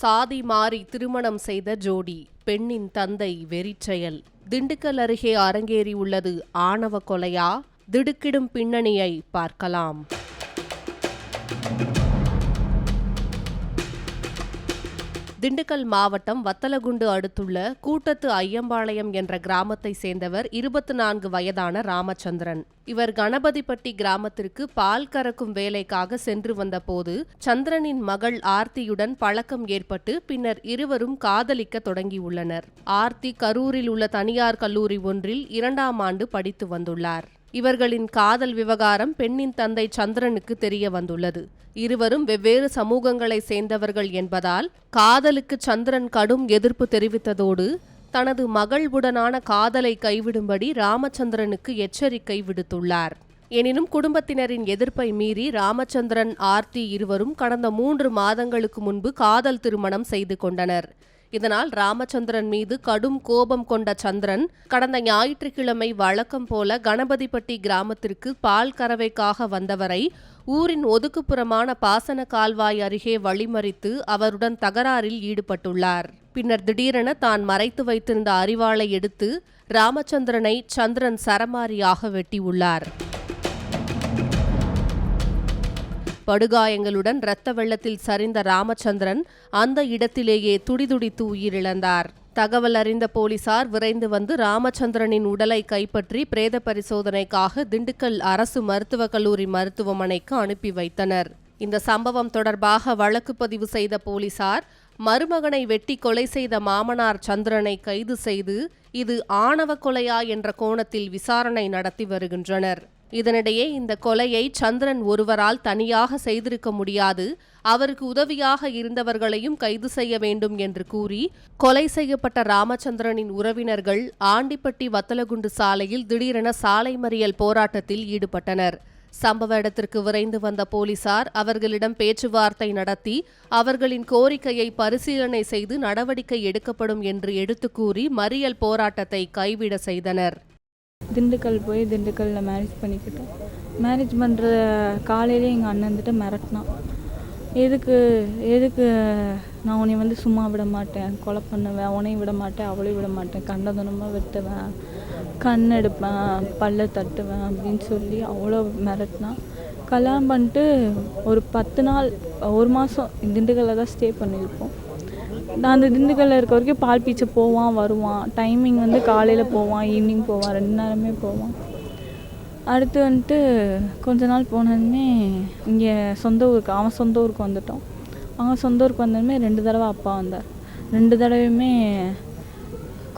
சாதி மாறி திருமணம் செய்த ஜோடி பெண்ணின் தந்தை வெறிச்செயல். திண்டுக்கல் அருகே அரங்கேறியுள்ளது ஆணவ கொலையா? திடுக்கிடும் பின்னணியை பார்க்கலாம். திண்டுக்கல் மாவட்டம் வத்தலகுண்டு அடுத்துள்ள கூட்டத்து ஐயம்பாளையம் என்ற கிராமத்தை சேர்ந்தவர் இருபத்தி நான்கு வயதான ராமச்சந்திரன். இவர் கணபதிப்பட்டி கிராமத்திற்கு பால் கறக்கும் வேலைக்காக சென்று வந்தபோது சந்திரனின் மகள் ஆர்த்தியுடன் பழக்கம் ஏற்பட்டு பின்னர் இருவரும் காதலிக்க தொடங்கியுள்ளனர். ஆர்த்தி கரூரில் உள்ள தனியார் கல்லூரி ஒன்றில் இரண்டாம் ஆண்டு படித்து வந்துள்ளார். இவர்களின் காதல் விவகாரம் பெண்ணின் தந்தை சந்திரனுக்கு தெரிய வந்துள்ளது. இருவரும் வெவ்வேறு சமூகங்களை சேர்ந்தவர்கள் என்பதால் காதலுக்கு சந்திரன் கடும் எதிர்ப்பு தெரிவித்ததோடு தனது மகள்வுடனான காதலை கைவிடும்படி ராமச்சந்திரனுக்கு எச்சரிக்கை விடுத்துள்ளார். எனினும் குடும்பத்தினரின் எதிர்ப்பை மீறி ராமச்சந்திரன் ஆர்த்தி இருவரும் கடந்த மூன்று மாதங்களுக்கு முன்பு காதல் திருமணம் செய்து கொண்டனர். இதனால் ராமச்சந்திரன் மீது கடும் கோபம் கொண்ட சந்திரன் கடந்த ஞாயிற்றுக்கிழமை வழக்கம் போல கணபதிப்பட்டி கிராமத்திற்கு பால் கறவைக்காக வந்தவரை ஊரின் ஒதுக்குப்புறமான பாசன கால்வாய் அருகே வழிமறித்து அவருடன் தகராறில் ஈடுபட்டுள்ளார். பின்னர் திடீரென தான் மறைத்து வைத்திருந்த அறிவாளை எடுத்து ராமச்சந்திரனை சந்திரன் சரமாரியாக வெட்டியுள்ளார். படுகாயங்களுடன் இரத்த வெள்ளத்தில் சரிந்த ராமச்சந்திரன் அந்த இடத்திலேயே துடிதுடித்து உயிரிழந்தார். தகவல் அறிந்த போலீசார் விரைந்து வந்து ராமச்சந்திரனின் உடலை கைப்பற்றி பிரேத பரிசோதனைக்காக திண்டுக்கல் அரசு மருத்துவக் கல்லூரி மருத்துவமனைக்கு அனுப்பி வைத்தனர். இந்த சம்பவம் தொடர்பாக வழக்கு பதிவு செய்த போலீசார் மருமகனை வெட்டி கொலை செய்த மாமனார் சந்திரனை கைது செய்து இது ஆணவ கொலையா என்ற கோணத்தில் விசாரணை நடத்தி வருகின்றனர். இதனிடையே இந்த கொலையை சந்திரன் ஒருவரால் தனியாக செய்திருக்க முடியாது. அவருக்கு உதவியாக இருந்தவர்களையும் கைது செய்ய வேண்டும் என்று கூறி கொலை செய்யப்பட்ட ராமச்சந்திரனின் உறவினர்கள் ஆண்டிப்பட்டி வத்தலகுண்டு சாலையில் திடீரென சாலை மறியல் போராட்டத்தில் ஈடுபட்டனர். சம்பவ இடத்திற்கு விரைந்து வந்த போலீசார் அவர்களிடம் பேச்சுவார்த்தை நடத்தி அவர்களின் கோரிக்கையை பரிசீலனை செய்து நடவடிக்கை எடுக்கப்படும் என்று எடுத்து கூறி மறியல் போராட்டத்தை கைவிட செய்தனர். திண்டுக்கல் போய் திண்டுக்கல்லில் மேரேஜ் பண்ணிக்கிட்டோம் மேரேஜ் பண்ணுற காலையிலே எங்கள் அண்ணன் வந்துட்டு மிரட்டினான். எதுக்கு எதுக்கு நான் உன்னை வந்து சும்மா விட மாட்டேன் கொலை பண்ணுவேன் உனையும் விட மாட்டேன் அவளையும் விட மாட்டேன் கண்டதனமாக வெட்டுவேன் கண் எடுப்பேன் பல்ல தட்டுவேன் அப்படின்னு சொல்லி அவ்வளோ மிரட்டினான். கல்யாணம் பண்ணிட்டு ஒரு பத்து நாள் ஒரு மாதம் திண்டுக்கல்ல தான் ஸ்டே பண்ணியிருப்போம். நான் அந்த திண்டுக்கல்லில் இருக்க வரைக்கும் பால் பீச்சு போவான் வருவான். டைமிங் வந்து காலையில் போவான் ஈவினிங் போவான் ரெண்டு நேரமே போவான். அடுத்து வந்துட்டு கொஞ்ச நாள் போனதுமே இங்கே சொந்த ஊருக்கு அவன் சொந்த ஊருக்கு வந்துட்டோம். அவன் சொந்த ஊருக்கு வந்ததுமே ரெண்டு தடவை அப்பா வந்தார். ரெண்டு தடவையுமே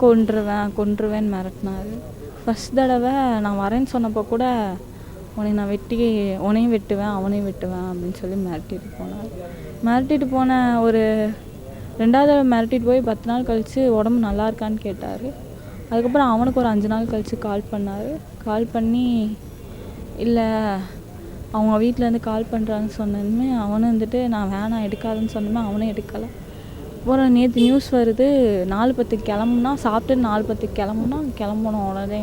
கொன்றுவேன் கொன்றுவேன்னு மிரட்டினார். ஃபஸ்ட் தடவை நான் வரேன்னு சொன்னப்போ கூட உன்னை நான் வெட்டி உனையும் வெட்டுவேன் அவனையும் வெட்டுவேன் அப்படின்னு சொல்லி மிரட்டிட்டு போனார். மிரட்டிட்டு போன ஒரு ரெண்டாவது தடவை மிரட்டிட்டு போய் பத்து நாள் கழித்து உடம்பு நல்லா இருக்கான்னு கேட்டார். அதுக்கப்புறம் அவனுக்கு ஒரு அஞ்சு நாள் கழித்து கால் பண்ணார். கால் பண்ணி இல்லை அவங்க வீட்டிலேருந்து கால் பண்ணுறான்னு சொன்னதுமே அவனும் வந்துட்டு நான் வேணாம் எடுக்காதுன்னு சொன்னதுமே அவனும் எடுக்கலை. அப்புறம் நேற்று நியூஸ் வருது நாலு பத்துக்கு கிளம்புனா சாப்பிட்டு நாலு பத்துக்கு கிளம்புனா கிளம்பணும் உடனே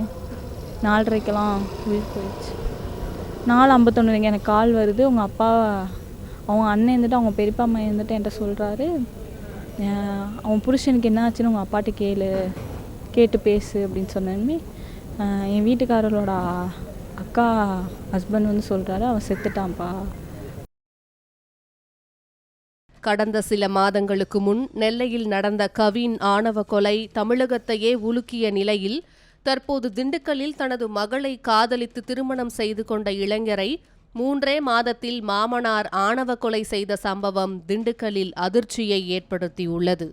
நாலரைக்கெல்லாம் உயிர் போயிடுச்சு. நாலு ஐம்பத்தொன்னுக்கு எனக்கு கால் வருது. உங்கள் அப்பா அவங்க அண்ணன் இருந்துட்டு அவங்க பெரியப்பா அம்மா இருந்துட்டு என்கிட்ட சொல்கிறாரு அவன் புருஷனுக்கு என்ன ஆச்சுன்னு உங்கள் அப்பாட்ட கேளு கேட்டு பேசு அப்படின்னு சொன்னதுமே என் வீட்டுக்காரரோட அக்கா ஹஸ்பண்ட் வந்து சொல்கிறாரு அவன் செத்துட்டான்ப்பா. கடந்த சில மாதங்களுக்கு முன் நெல்லையில் நடந்த கவின் ஆணவ கொலை தமிழகத்தையே உலுக்கிய நிலையில் தற்போது திண்டுக்கல்லில் தனது மகளை காதலித்து திருமணம் செய்து கொண்ட இளைஞரை மூன்றே மாதத்தில் மாமனார் ஆணவ கொலை செய்த சம்பவம் திண்டுக்கல்லில் அதிர்ச்சியை ஏற்படுத்தியுள்ளது.